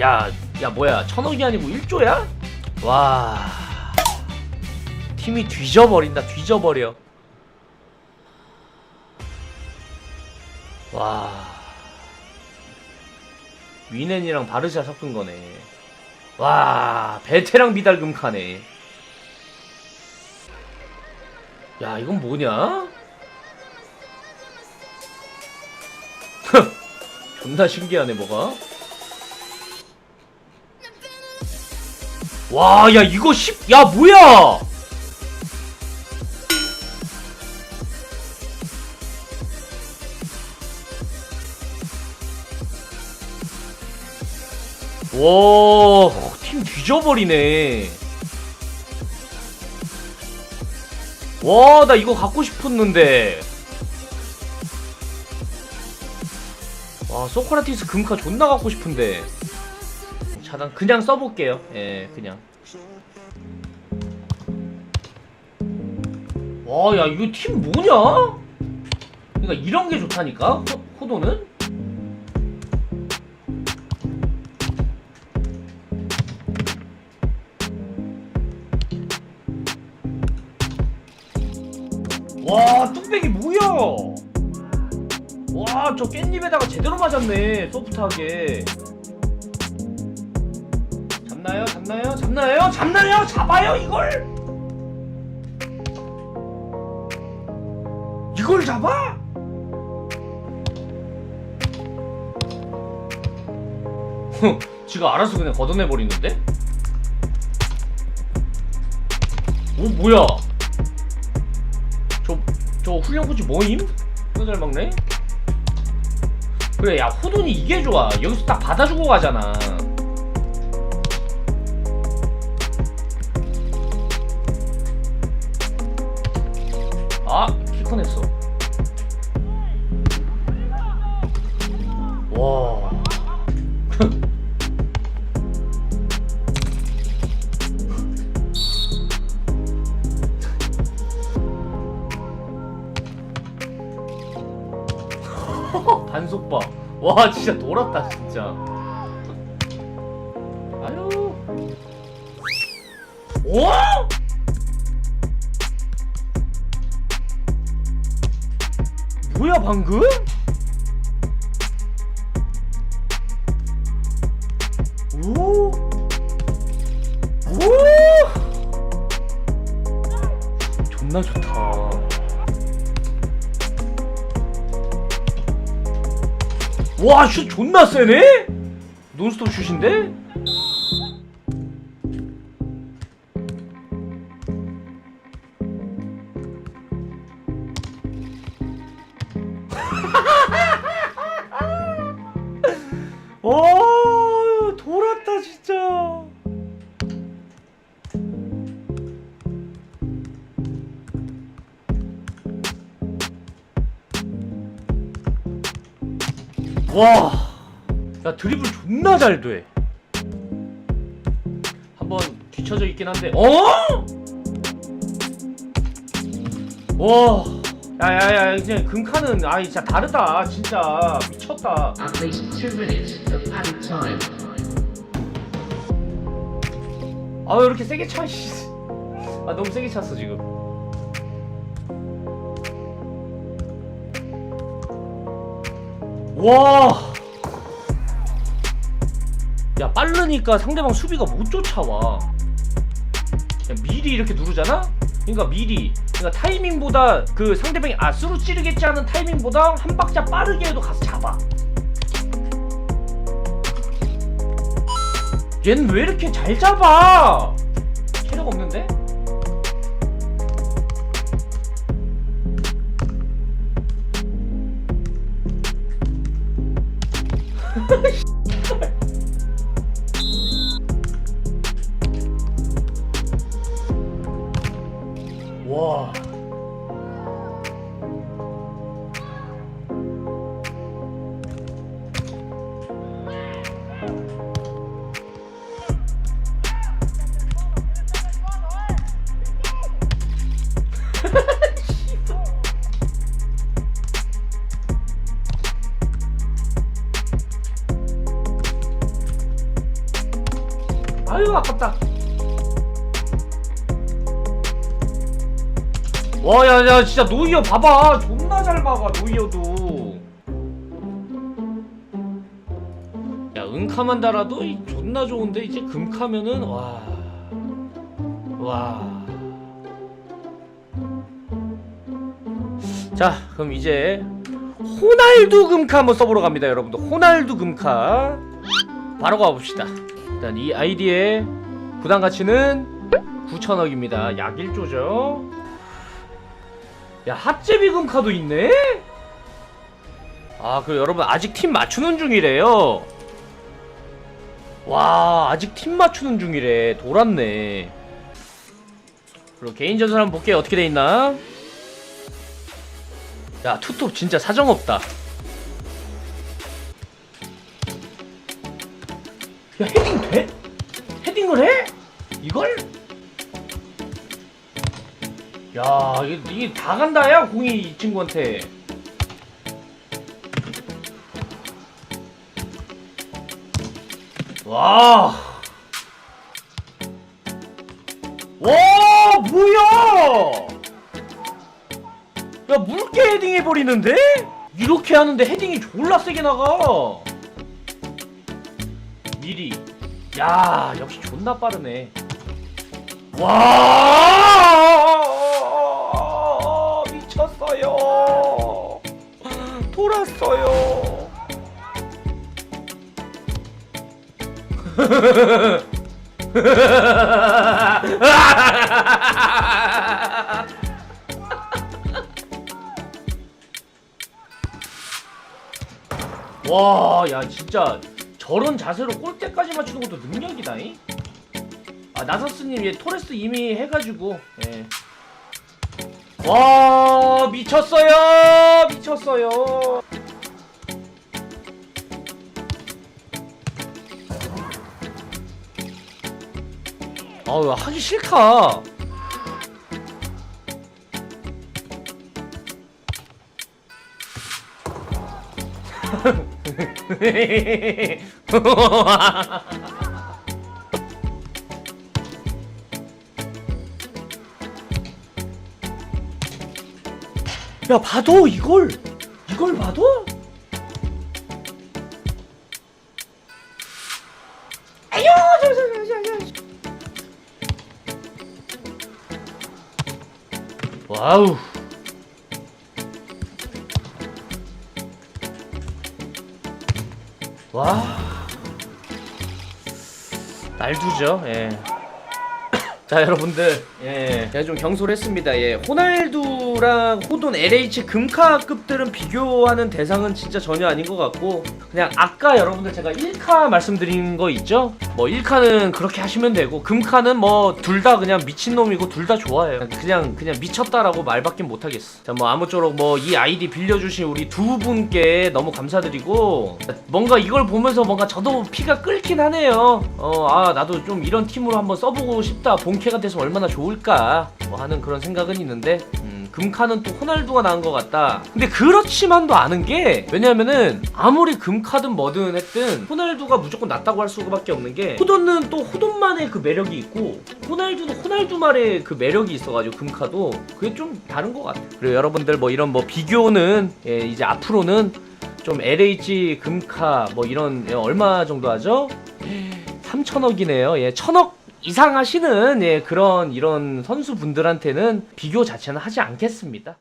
야, 야 뭐야 천억이 아니고 1조야? 와. 팀이 뒤져버린다 뒤져버려. 와. 위넨이랑 바르샤 섞은 거네. 와 베테랑 비달 금 카네. 야 이건 뭐냐? 존나 신기하네 뭐가 와, 야, 이거 10, 야, 뭐야! 와, 팀 뒤져버리네. 와, 나 이거 갖고 싶었는데. 와, 소크라티스 금카 존나 갖고 싶은데. 차단 그냥 써볼게요. 예, 그냥. 와, 야, 이거 팀 뭐냐? 그러니까 이런 게 좋다니까? 호, 호도는? 와, 뚝배기 뭐야? 와, 저 깻잎에다가 제대로 맞았네. 소프트하게. 잡나요? 잡나요? 잡나요? 잡나요? 잡아요 이걸? 이걸 잡아? 흥, 지가 알아서 그냥 걷어내 버리는데? 오 뭐야? 저 저 훈련구지 뭐임? 이거 잘 막네? 그래 야 호돈이 이게 좋아 여기서 딱 받아주고 가잖아 아, 단속 봐. 와, 진짜 돌았다, 진짜. 아유. 와! 뭐야 방금? 오? 오? 존나 좋다. 와, 슛 존나 세네? 논스톱 슛인데? 와, 야 드리블 존나 잘 돼. 한번 뒤쳐져 있긴 한데, 어? 와, 야야야, 이제 금카는 아 진짜 다르다, 진짜 미쳤다. At least two minutes of padded time. 아왜 이렇게 세게 차? 씨. 아 너무 세게 찼어 지금. 와. 야 빠르니까 상대방 수비가 못 쫓아와. 그냥 미리 이렇게 누르잖아? 그러니까 미리. 그러니까 타이밍보다 그 상대방이 아 스루 찌르겠지 하는 타이밍보다 한 박자 빠르게 해도 가서 잡아. 얘는 왜 이렇게 잘 잡아? 체력 없는데? Oh, shit. 아유 아깝다. 와야야 진짜 노이어 봐봐. 존나 잘 막아 노이어도. 야 은카만 달아도 이 존나 좋은데 이제 금카면은 와 와. 자 그럼 이제 호날두 금카 한번 써보러 갑니다 여러분들. 호날두 금카. 바로 가봅시다 일단 이 아이디의 부담 가치는 9천억입니다. 약 1조죠. 야 핫제비 금 카도 있네? 아 그리고 여러분 아직 팀 맞추는 중이래요. 와 아직 팀 맞추는 중이래. 돌았네. 그리고 개인 전설 한번 볼게요. 어떻게 돼 있나? 야 투톱 진짜 사정없다 이게, 이게 다 간다 야 공이 이 친구한테. 와. 와 뭐야? 야 물개 헤딩 해버리는데? 이렇게 하는데 헤딩이 졸라 세게 나가. 미리. 야 역시 존나 빠르네. 와 돌았어요 와, 야 진짜 저런 자세로 골대까지 맞추는 것도 능력이다 잉. 아 나서스님 얘 토레스 이미 해가지고 예. 와 미쳤어요 미쳤어요. 아우 하기 싫다. 야 봐도 이걸 이걸 봐도 아유 저저저 와우. 와. 날두죠 예. 자 여러분들. 예. 제가 좀 경솔했습니다. 예 호날두 랑 호돈 LH 금카급들은 비교하는 대상은 진짜 전혀 아닌 것 같고 그냥 아까 여러분들 제가 1카 말씀드린 거 있죠? 뭐 1카는 그렇게 하시면 되고 금카는 뭐 둘 다 그냥 미친놈이고 둘 다 좋아해요. 그냥 그냥 미쳤다라고 말밖에 못하겠어. 자 뭐 아무쪼록 뭐 이 아이디 빌려주신 우리 두 분께 너무 감사드리고 뭔가 이걸 보면서 뭔가 저도 피가 끓긴 하네요. 어 아 나도 좀 이런 팀으로 한번 써보고 싶다. 본캐가 돼서 얼마나 좋을까? 뭐 하는 그런 생각은 있는데 음, 금카는 또 호날두가 나은 것 같다 근데 그렇지만도 않은 게 왜냐면은 아무리 금카든 뭐든 했든 호날두가 무조건 낫다고 할 수밖에 없는 게 호돈은 또 호돈만의 그 매력이 있고 호날두는 호날두만의 그 매력이 있어가지고 금카도 그게 좀 다른 것 같아 그리고 여러분들 뭐 이런 뭐 비교는 예, 이제 앞으로는 좀 LH 금카 뭐 이런 예, 얼마 정도 하죠? 3천억이네요. 예, 천억 이상 하시는 예, 그런 이런 선수분들한테는 비교 자체는 하지 않겠습니다.